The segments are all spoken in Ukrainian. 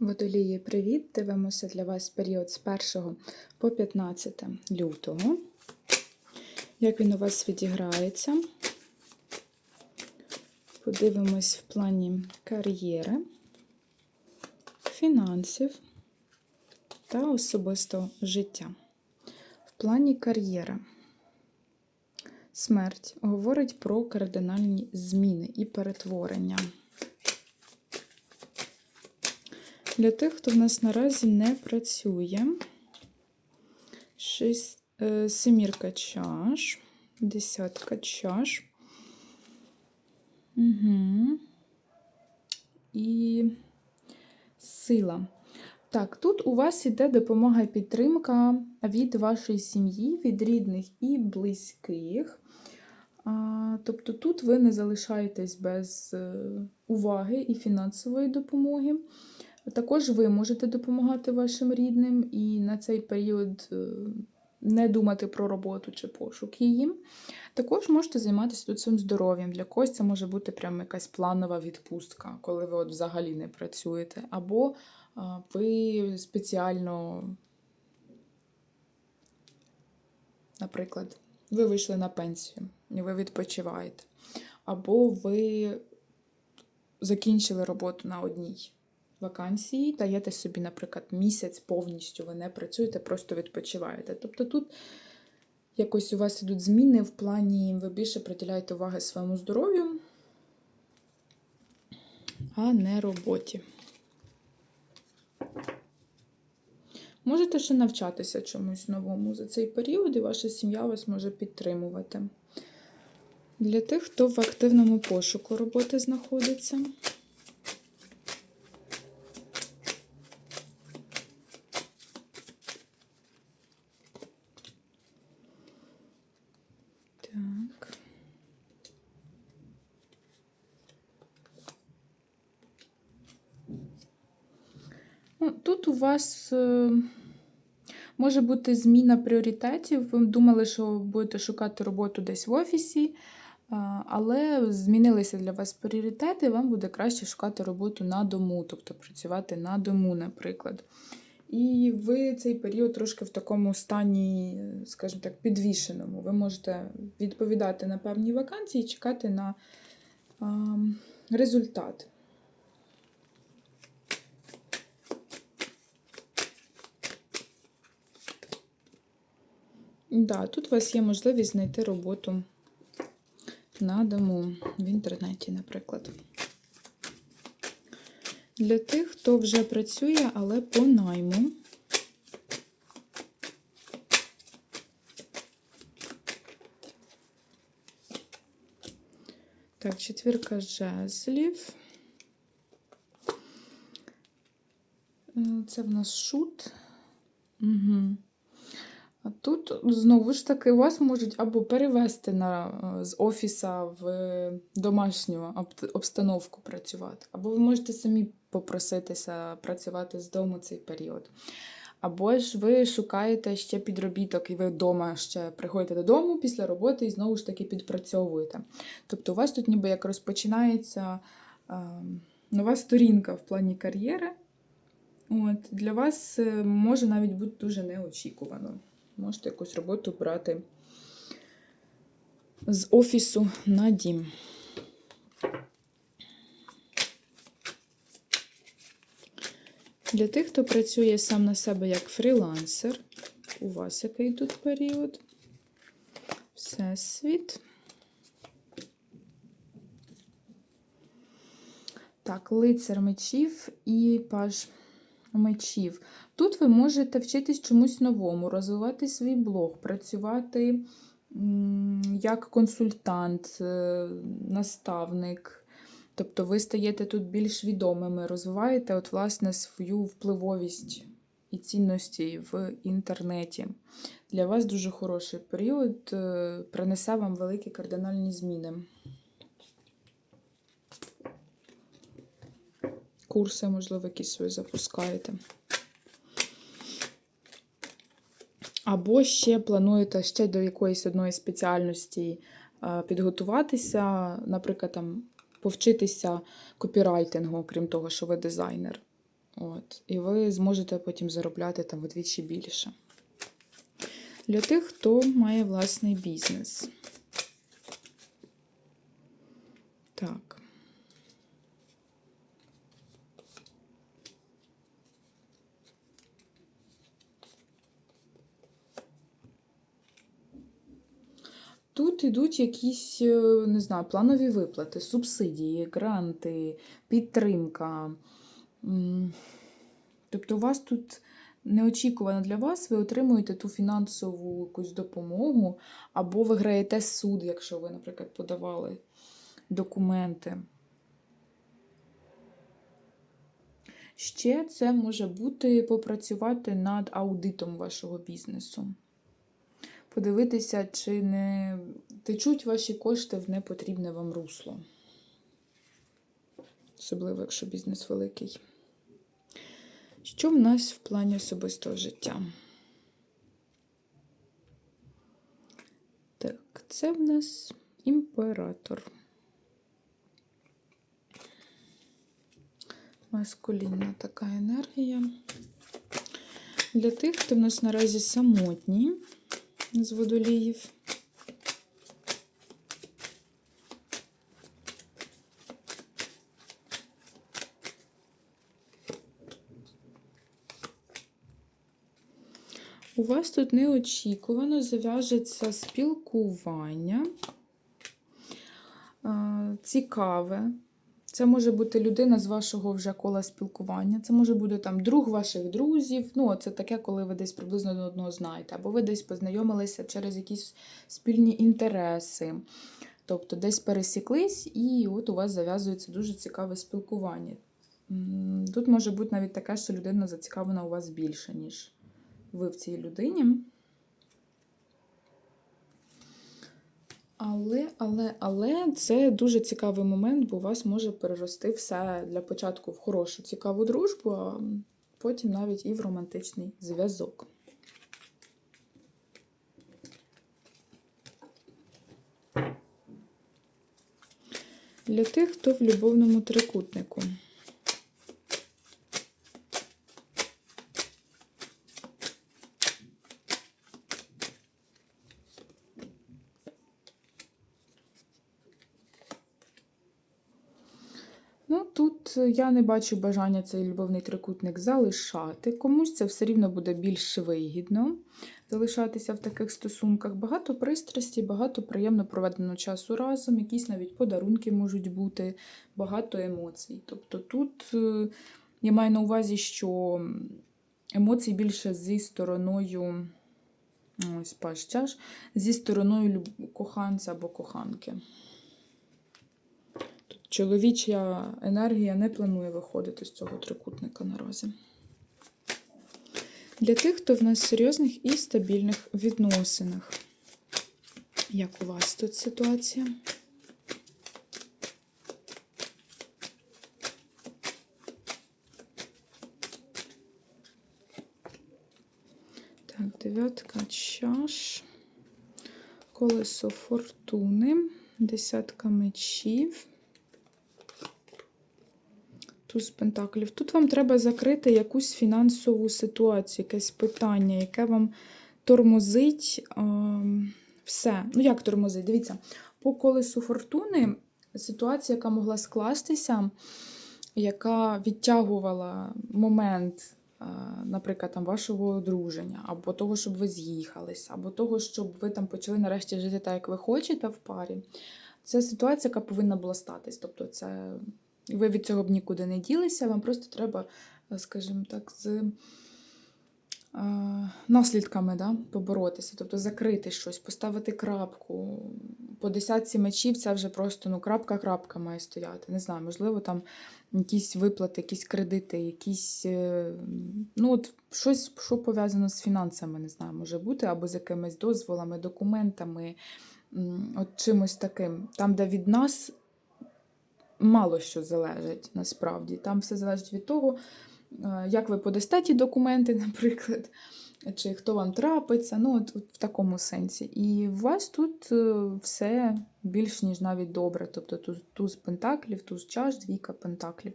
Водолії, привіт! Дивимося для вас період з 1 по 15 лютого. Як він у вас відіграється? Подивимось в плані кар'єри, фінансів та особистого життя. В плані кар'єри. Смерть говорить про кардинальні зміни і перетворення. Для тих, хто в нас наразі не працює, шість, е, семірка чаш, десятка чаш. Угу. І сила. Так, тут у вас іде допомога і підтримка від вашої сім'ї, від рідних і близьких. А, Тобто тут ви не залишаєтесь без е, уваги і фінансової допомоги. Також ви можете допомагати вашим рідним і на цей період е, не думати про роботу чи пошук її. Також можете займатися тут своїм здоров'ям. Для когось це може бути прям якась планова відпустка, коли ви от взагалі не працюєте. Або ви спеціально, наприклад, ви вийшли на пенсію і ви відпочиваєте. Або ви закінчили роботу на одній вакансії, даєте собі, наприклад, місяць повністю ви не працюєте, просто відпочиваєте. Тобто тут якось у вас ідуть зміни в плані, ви більше приділяєте уваги своєму здоров'ю, а не роботі. Можете ще навчатися чомусь новому за цей період, і ваша сім'я вас може підтримувати. Для тих, хто в активному пошуку роботи знаходиться. Так. Ну, Тут у вас е, може бути зміна пріоритетів. Ви думали, що будете шукати роботу десь в офісі, але змінилися для вас пріоритети, вам буде краще шукати роботу на дому, тобто працювати на дому, наприклад. І ви цей період трошки в такому стані, скажімо так, підвішеному. Ви можете відповідати на певні вакансії і чекати на результат. Да, тут у вас є можливість знайти роботу на дому в інтернеті, наприклад. Для тих, хто вже працює, але по найму. Так, четвірка жезлів. Е, Це в нас шут. Угу. А тут знову ж таки вас можуть або перевести на, е, з офіса в домашню обстановку працювати, або ви можете самі попроситися працювати з дому цей період. Або ж ви шукаєте ще підробіток, і ви вдома ще приходите додому після роботи і знову ж таки підпрацьовуєте. Тобто у вас тут ніби як розпочинається е, нова сторінка в плані кар'єри. От, Для вас е, може навіть бути дуже неочікувано. Можете якусь роботу брати з офісу на дім. Для тих, хто працює сам на себе як фрілансер, у вас який тут період? Всесвіт. Так, лицар мечів і паж мечів. Тут ви можете вчитись чомусь новому, розвивати свій блог, працювати як консультант, е, наставник. Тобто ви стаєте тут більш відомими, розвиваєте от, власне, свою впливовість і цінності в інтернеті. Для вас дуже хороший період, е, принесе вам великі кардинальні зміни. Курси, можливо, якісь свої запускаєте. Або ще плануєте ще до якоїсь одної спеціальності е, підготуватися, наприклад, там повчитися копірайтингу, окрім того, що ви дизайнер. От. І ви зможете потім заробляти там вдвічі більше. Для тих, хто має власний бізнес. Так. Тут ідуть якісь, е, не знаю, планові виплати, субсидії, гранти, підтримка. Тобто, у вас тут неочікувано для вас, ви отримуєте ту фінансову якусь допомогу, або ви граєте суд, якщо ви, наприклад, подавали документи. Ще це може бути попрацювати над аудитом вашого бізнесу. Подивитися, чи не течуть ваші кошти в непотрібне вам русло. Особливо, якщо бізнес великий. Що в нас в плані особистого життя? Так, це в нас імператор. Маскулінна така енергія. Для тих, хто в нас наразі самотні з водоліїв. У вас тут неочікувано зав'яжеться спілкування. Цікаве. Це може бути людина з вашого вже кола спілкування. Це може бути там друг ваших друзів. Ну, це таке, коли ви десь приблизно один одного знаєте, або ви десь познайомилися через якісь спільні інтереси. Тобто десь пересіклись, і от у вас зав'язується дуже цікаве спілкування. Тут може бути навіть таке, що людина зацікавлена у вас більше, ніж ви в цій людині. Але, але, але це дуже цікавий момент, бо у вас може перерости все для початку в хорошу цікаву дружбу, а потім навіть і в романтичний зв'язок. Для тих, хто в любовному трикутнику. Ну, я не бачу бажання цей любовний трикутник залишати. Комусь це все рівно буде більш вигідно залишатися в таких стосунках. Багато пристрасті, багато приємно проведеного часу разом, якісь навіть подарунки можуть бути, багато емоцій. Тобто тут е, я маю на увазі, що емоцій більше зі стороною. Ось паш зі стороною коханця або коханки. Чоловіча енергія не планує виходити з цього трикутника наразі. Для тих, хто в нас серйозних і стабільних відносинах. Як у вас тут ситуація? Так, дев'ятка чаш, колесо фортуни, десятка мечів. Туз пентаклів. Тут вам треба закрити якусь фінансову ситуацію, якесь питання, яке вам тормозить ем, все. Ну, як тормозить? Дивіться, по колесу фортуни ситуація, яка могла скластися, яка відтягувала момент, е, наприклад, там, вашого одруження, або того, щоб ви з'їхались, або того, щоб ви там почали нарешті жити так, як ви хочете в парі. Це ситуація, яка повинна була статись. Тобто, це ви від цього б нікуди не ділися, вам просто треба, е, скажімо так, з е, наслідками да, поборотися, тобто закрити щось, поставити крапку. По десятці мечів це вже просто ну, крапка-крапка має стояти. Не знаю, можливо, там якісь виплати, якісь кредити, якісь. е, Ну, от щось, що пов'язано з фінансами, не знаю, може бути, або з якимись дозволами, документами, от чимось таким. Там, де від нас мало що залежить насправді. Там все залежить від того, е, як ви подасте ті документи, наприклад, чи хто вам трапиться, ну от, от в такому сенсі. І у вас тут е, все більш ніж навіть добре. Тобто туз, туз пентаклів, туз чаш, двійка пентаклів.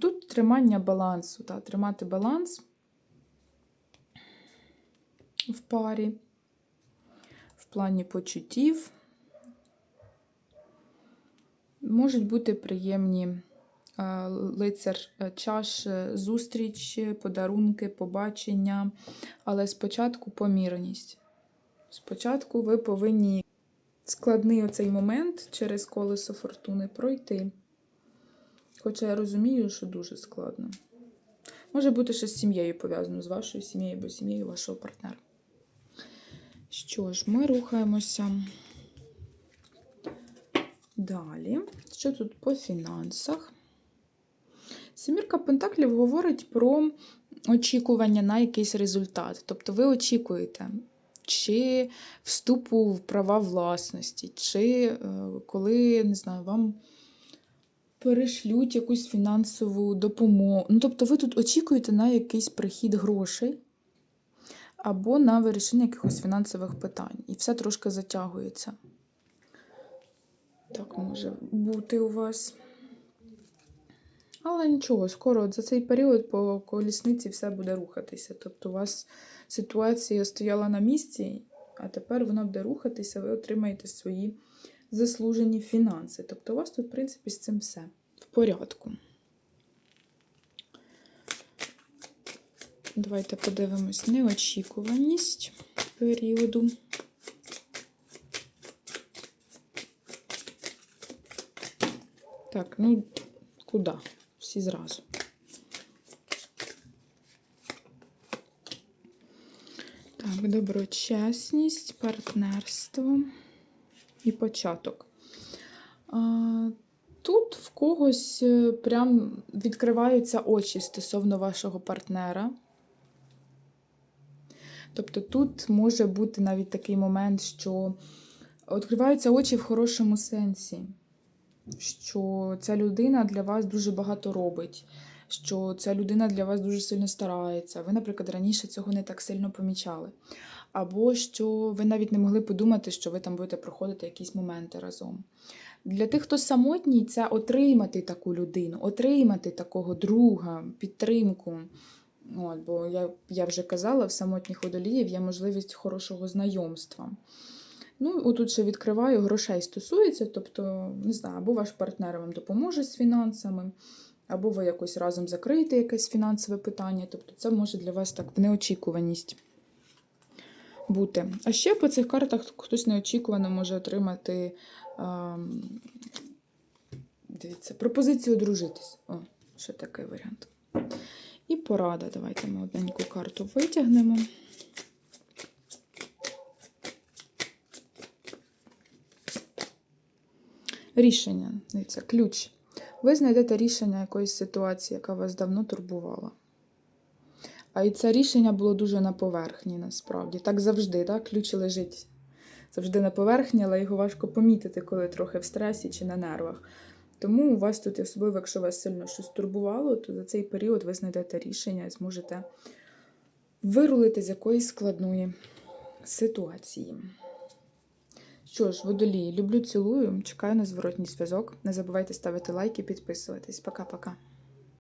Тут тримання балансу, та, тримати баланс в парі, в плані почуттів. Можуть бути приємні е, лицар е, чаш, е, зустріч, подарунки, побачення, але спочатку помірність. Спочатку ви повинні складний оцей момент через колесо фортуни пройти. Хоча я розумію, що дуже складно. Може бути ще з сім'єю пов'язано, з вашою сім'єю або сім'єю вашого партнера. Що ж, ми рухаємося далі. Що тут по фінансах? Сімірка Пентаклів говорить про очікування на якийсь результат. Тобто ви очікуєте, чи вступу в права власності, чи е, коли, не знаю, вам перешлють якусь фінансову допомогу. Ну, тобто, ви тут очікуєте на якийсь прихід грошей або на вирішення якихось фінансових питань. І все трошки затягується. Так може бути у вас. Але нічого, скоро за цей період по колісниці все буде рухатися. Тобто, у вас ситуація стояла на місці, а тепер вона буде рухатися, ви отримаєте свої заслужені фінанси. Тобто, у вас тут, в принципі, з цим все в порядку. Давайте подивимось неочікуваність періоду. Так, ну куди? Всі зразу. Так, доброчесність, партнерство і початок. Тут в когось е, прям відкриваються очі стосовно вашого партнера. Тобто тут може бути навіть такий момент, що відкриваються очі в хорошому сенсі, що ця людина для вас дуже багато робить, що ця людина для вас дуже сильно старається. Ви, наприклад, раніше цього не так сильно помічали. Або що ви навіть не могли подумати, що ви там будете проходити якісь моменти разом. Для тих, хто самотній, це отримати таку людину, отримати такого друга, підтримку. От, бо я, я вже казала, в самотніх водоліїв є можливість хорошого знайомства. Ну, отут ще відкриваю, грошей стосується, тобто, не знаю, або ваш партнер вам допоможе з фінансами, або ви якось разом закриєте якесь фінансове питання. Тобто, це може для вас так в неочікуваність бути. А ще по цих картах хтось неочікувано може отримати ем, дивіться, пропозицію одружитись. О, ще такий варіант. І порада. Давайте ми одненьку карту витягнемо. Рішення. Дивіться, ключ. Ви знайдете рішення якоїсь ситуації, яка вас давно турбувала. А і це рішення було дуже на поверхні, насправді. Так завжди, так? ключ лежить завжди на поверхні, але його важко помітити, коли трохи в стресі чи на нервах. Тому у вас тут, особливо, якщо вас сильно щось турбувало, то за цей період ви знайдете рішення і зможете вирулити з якоїсь складної ситуації. Що ж, водолії, люблю, цілую, чекаю на зворотній зв'язок. Не забувайте ставити лайки, підписуватись. Пока-пока.